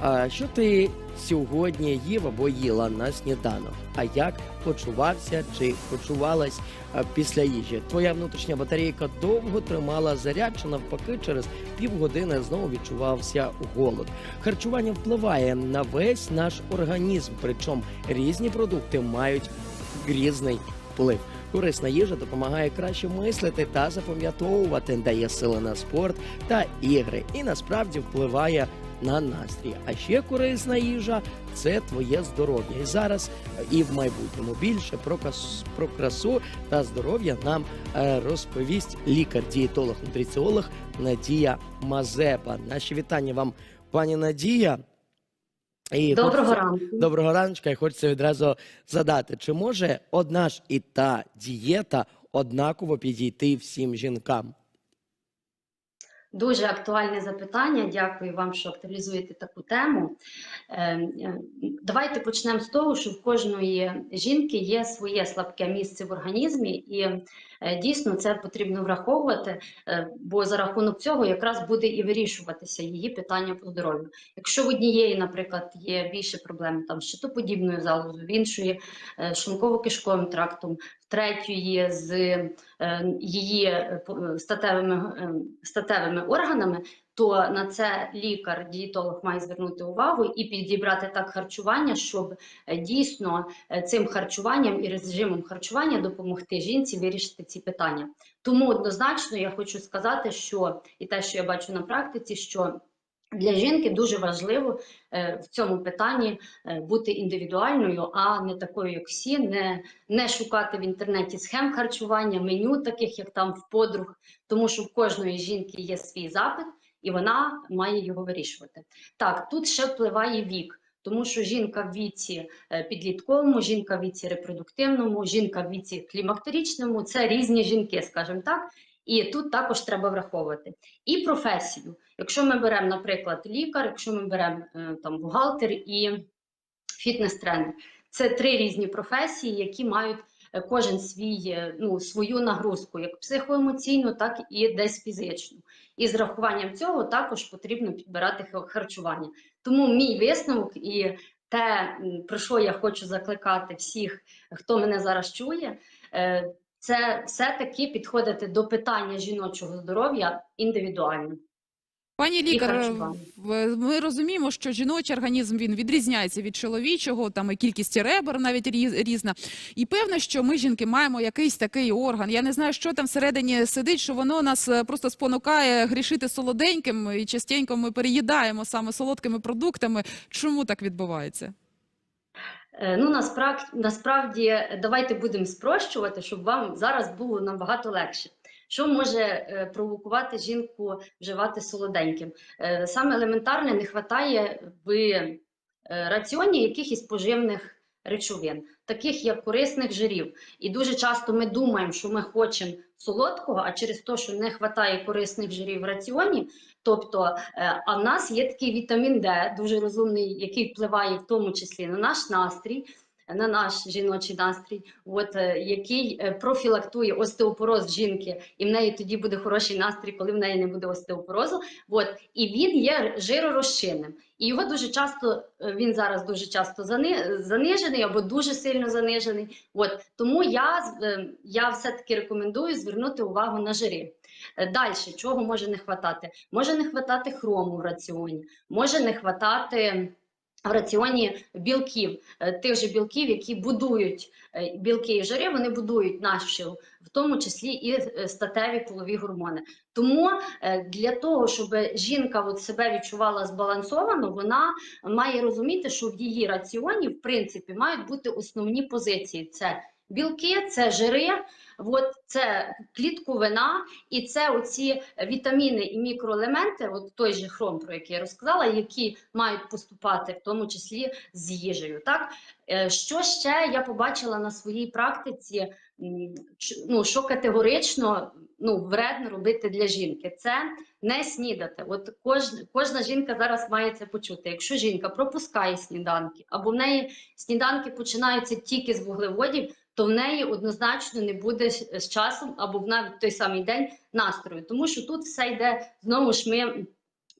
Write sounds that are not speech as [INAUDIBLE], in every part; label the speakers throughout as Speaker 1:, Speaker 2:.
Speaker 1: А що ти сьогодні їв або їла на сніданок? А як почувався чи почувалась після їжі? Твоя внутрішня батарейка довго тримала заряд, чи навпаки, через півгодини знову відчувався голод. Харчування впливає на весь наш організм, причому різні продукти мають різний вплив. Корисна їжа допомагає краще мислити та запам'ятовувати, дає сили на спорт та ігри, і насправді впливає на настрій. А ще корисна їжа це твоє здоров'я. І зараз е, і в майбутньому більше про, кас- про красу та здоров'я нам е, розповість лікар-дієтолог, нутриціолог Надія Мазепа. Наші вітання вам, пані Надія. І
Speaker 2: Доброго
Speaker 1: хочеться-
Speaker 2: ранку.
Speaker 1: Доброго раночка, і хочеться відразу задати, чи може одна ж і та дієта однаково підійти всім жінкам?
Speaker 2: Дуже актуальне запитання. Дякую вам, що актуалізуєте таку тему. Е, е, Давайте почнемо з того, що в кожної жінки є своє слабке місце в організмі, і е, дійсно це потрібно враховувати, бо за рахунок цього якраз буде і вирішуватися її питання по здоров'ю. Якщо в однієї, наприклад, є більше проблем там з щитоподібною залозою, в іншої е, шлунково-кишковим трактом, третьої з е, її е, е, статевими, статевими органами, то на це лікар, дієтолог має звернути увагу і підібрати так харчування, щоб дійсно цим харчуванням і режимом харчування допомогти жінці вирішити ці питання. Тому однозначно я хочу сказати, що і те, що я бачу на практиці, що для жінки дуже важливо е, в цьому питанні е, бути індивідуальною, а не такою, як всі, не, не шукати в інтернеті схем харчування, меню, таких як там в подруг, тому що в кожної жінки є свій запит, і вона має його вирішувати. Так, тут ще впливає вік. Тому що жінка в віці е, підлітковому, жінка в віці репродуктивному, жінка в віці клімактеричному це різні жінки, скажімо так. І тут також треба враховувати і професію. Якщо ми беремо, наприклад, лікар, якщо ми беремо е, там бухгалтер і фітнес-тренер, це три різні професії, які мають е, кожен свій, е, ну, свою нагрузку, як психоемоційну, так і десь фізичну. І з рахуванням цього також потрібно підбирати харчування. Тому мій висновок і те, про що я хочу закликати всіх, хто мене зараз чує, це все-таки підходити до питання жіночого здоров'я індивідуально.
Speaker 3: Пані лікар, ми розуміємо, що жіночий організм він відрізняється від чоловічого, там і кількість ребер навіть різ- різна. І певно, що ми жінки маємо якийсь такий орган. Я не знаю, що там всередині сидить, що воно нас е, просто спонукає грішити солоденьким, і частенько ми переїдаємо саме солодкими продуктами. Чому так відбувається?
Speaker 2: Е, Ну, насправді, насправді, давайте будемо спрощувати, щоб вам зараз було набагато легше. Що може е, провокувати жінку вживати солоденьким? Е, Саме елементарне не вистачає в раціоні якихось поживних речовин, таких як корисних жирів. І дуже часто ми думаємо, що ми хочемо солодкого, а через те, що не вистачає корисних жирів в раціоні, тобто Е, А в нас є такий вітамін Д, дуже розумний, який впливає в тому числі на наш настрій, на наш жіночий настрій, от, е, який е, профілактує остеопороз жінки, і в неї тоді буде хороший настрій, коли в неї не буде остеопорозу. От, і він є жиророзчинним. І його дуже часто, е, він зараз дуже часто занижений або дуже сильно занижений. От, тому я, я все-таки рекомендую звернути увагу на жири. Далі, чого може не хватати? Може не хватати хрому в раціоні, може не хватати в раціоні білків, е, тих же білків, які будують е, білки і жири, вони будують нашу, в тому числі і е, статеві полові гормони. Тому для того, щоб жінка от себе відчувала збалансовано, вона має розуміти, що в її раціоні, в принципі, мають бути основні позиції: це білки, це жири. От це клітковина, і це оці вітаміни і мікроелементи, от той же хром, про який я розказала, які мають поступати в тому числі з їжею. Так Е, що ще я побачила на своїй практиці, ну що категорично ну, вредно робити для жінки, це не снідати. От кожна, кожна жінка зараз має це почути. Якщо жінка пропускає сніданки, або в неї сніданки починаються тільки з вуглеводів, то в неї однозначно не буде з часом або в навіть той самий день настрою, тому що тут все йде знову ж ми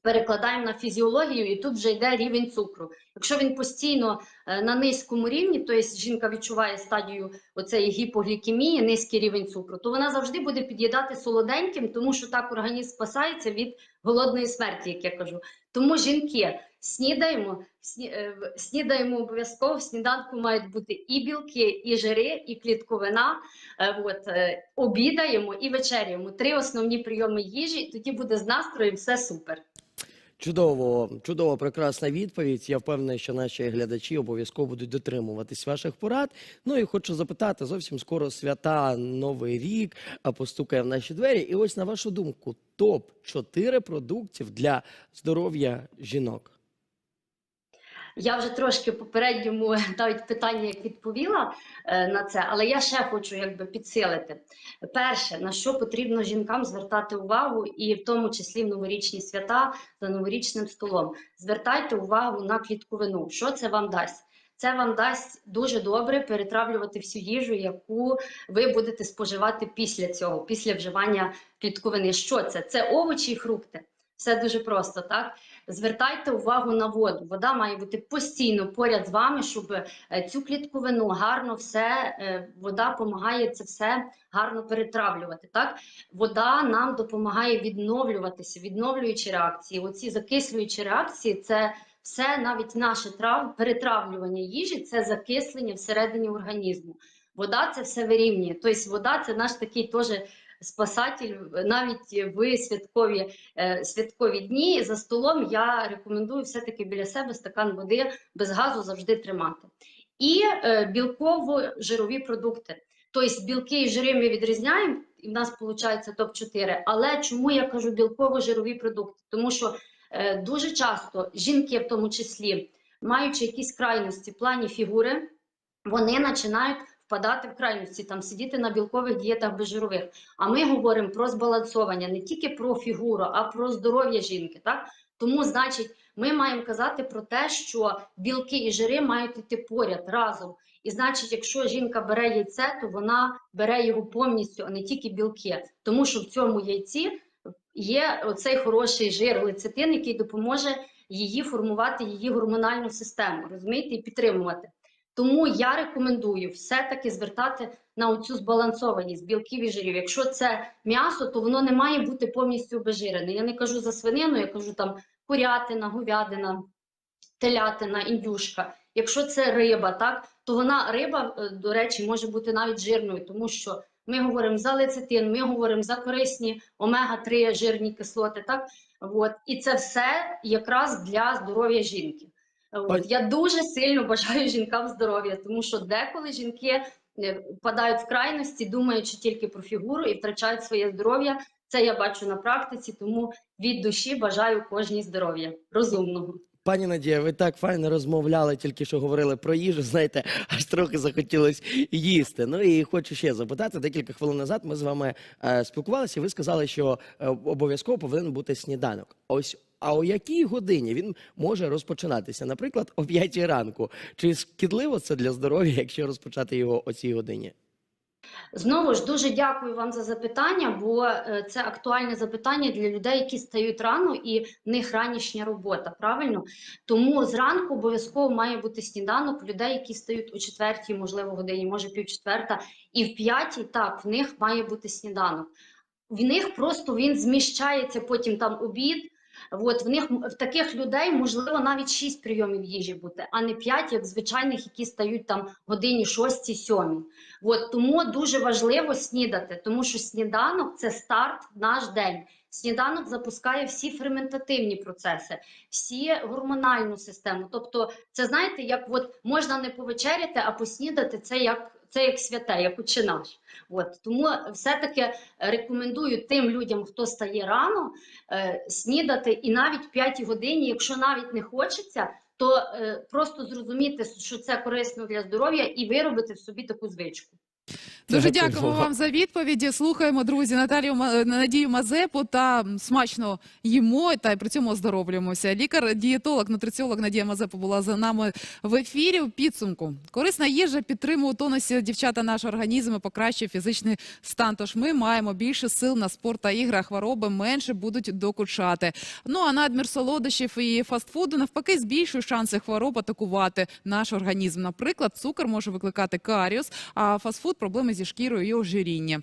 Speaker 2: перекладаємо на фізіологію, і тут вже йде рівень цукру. Якщо він постійно е, на низькому рівні, тобто жінка відчуває стадію оцеї гіпоглікемії, низький рівень цукру, то вона завжди буде під'їдати солоденьким, тому що так організм спасається від голодної смерті, як я кажу. Тому жінки снідаємо, сні- е, снідаємо обов'язково. В сніданку мають бути і білки, і жири, і клітковина. Е, От, е, обідаємо і вечеряємо. Три основні прийоми їжі, тоді буде з настроєм все супер.
Speaker 1: Чудово, чудово, прекрасна відповідь. Я впевнений, що наші глядачі обов'язково будуть дотримуватись ваших порад. Ну і хочу запитати: зовсім скоро свята, новий рік постукає в наші двері. І ось на вашу думку, топ 4 продуктів для здоров'я жінок.
Speaker 2: Я вже трошки попередньому [LAUGHS] навіть питання як відповіла е, на це, але я ще хочу якби підсилити. Перше, на що потрібно жінкам звертати увагу, і в тому числі в новорічні свята за новорічним столом. Звертайте увагу на клітковину. Що це вам дасть? Це вам дасть дуже добре перетравлювати всю їжу, яку ви будете споживати після цього, після вживання клітковини. Що це? Це овочі і фрукти. Все дуже просто, так? Звертайте увагу на воду. Вода має бути постійно поряд з вами, щоб е, цю клітковину гарно все, е, вода допомагає це все гарно перетравлювати. Так? Вода нам допомагає відновлюватися, відновлюючі реакції. Оці закислюючі реакції це все навіть наше трав, перетравлювання їжі, це закислення всередині організму. Вода це все вирівнює. Тобто вода це наш такий теж спасатель навіть в святкові, е, святкові дні. За столом я рекомендую все-таки біля себе стакан води без газу завжди тримати. І е, білково-жирові продукти. Тобто білки і жири ми відрізняємо, і в нас виходить топ-4. Але чому я кажу білково-жирові продукти? Тому що е, дуже часто жінки, в тому числі, маючи якісь крайності в плані фігури, вони починають впадати в крайності, там сидіти на білкових дієтах безжирових. А ми говоримо про збалансовання не тільки про фігуру, а про здоров'я жінки. Так? Тому, значить, ми маємо казати про те, що білки і жири мають йти поряд разом. І значить, якщо жінка бере яйце, то вона бере його повністю, а не тільки білки. Тому що в цьому яйці є оцей хороший жир, лецитин, який допоможе її формувати, її гормональну систему, розумієте, і підтримувати. Тому я рекомендую все-таки звертати на оцю збалансованість білків і жирів. Якщо це м'ясо, то воно не має бути повністю обезжирене. Я не кажу за свинину, я кажу там курятина, говядина, телятина, індюшка. Якщо це риба, так то вона риба, е, до речі, може бути навіть жирною, тому що ми говоримо за лецитин, ми говоримо за корисні омега-3 жирні кислоти. Так от і це все якраз для здоров'я жінки. От. Я дуже сильно бажаю [LAUGHS] жінкам здоров'я, тому що деколи жінки е, впадають в крайності, думаючи тільки про фігуру і втрачають своє здоров'я. Це я бачу на практиці, тому від душі бажаю кожній здоров'я розумного.
Speaker 1: Пані Надія, ви так файно розмовляли, тільки що говорили про їжу. Знаєте, аж трохи захотілось їсти. Ну і хочу ще запитати. Декілька хвилин назад ми з вами е, спілкувалися. і Ви сказали, що е, обов'язково повинен бути сніданок. Ось. А о якій годині він може розпочинатися? Наприклад, о 5 ранку. Чи шкідливо це для здоров'я, якщо розпочати його о цій годині?
Speaker 2: Знову ж дуже дякую вам за запитання, бо е, це актуальне запитання для людей, які стають рано, і в них ранішня робота. Правильно? Тому зранку обов'язково має бути сніданок людей, які стають о четвертій, можливо, годині, може пів четверта, і в п'ятій так в них має бути сніданок. В них просто він зміщається потім там обід. От в них в таких людей можливо навіть 6 прийомів їжі бути, а не 5, як звичайних, які стають там годині 6 7 От тому дуже важливо снідати, тому що сніданок це старт наш день. Сніданок запускає всі ферментативні процеси, всі гормональну систему. Тобто, це знаєте, як от можна не повечеряти, а поснідати це як це як святе, як учинаш. От тому все-таки рекомендую тим людям, хто стає рано, е, снідати і навіть в 5 годині, якщо навіть не хочеться, то е, просто зрозуміти, що це корисно для здоров'я, і виробити в собі таку звичку.
Speaker 3: Дуже дякуємо
Speaker 1: вам.
Speaker 3: за відповіді. Слухаємо, друзі, Наталію Ма- Надію Мазепу та смачно їмо та при цьому оздоровлюємося. Лікар-дієтолог, нутриціолог Надія Мазепа була за нами в ефірі. У підсумку корисна їжа підтримує у тонусі дівчата наш організм і покращує фізичний стан. Тож ми маємо більше сил на спорт та ігри, а хвороби менше будуть докучати. Ну а надмір солодощів і фастфуду навпаки збільшує шанси хвороб атакувати наш організм. Наприклад, цукор може викликати каріус, а фастфуд проблеми зі шкірою і ожиріння.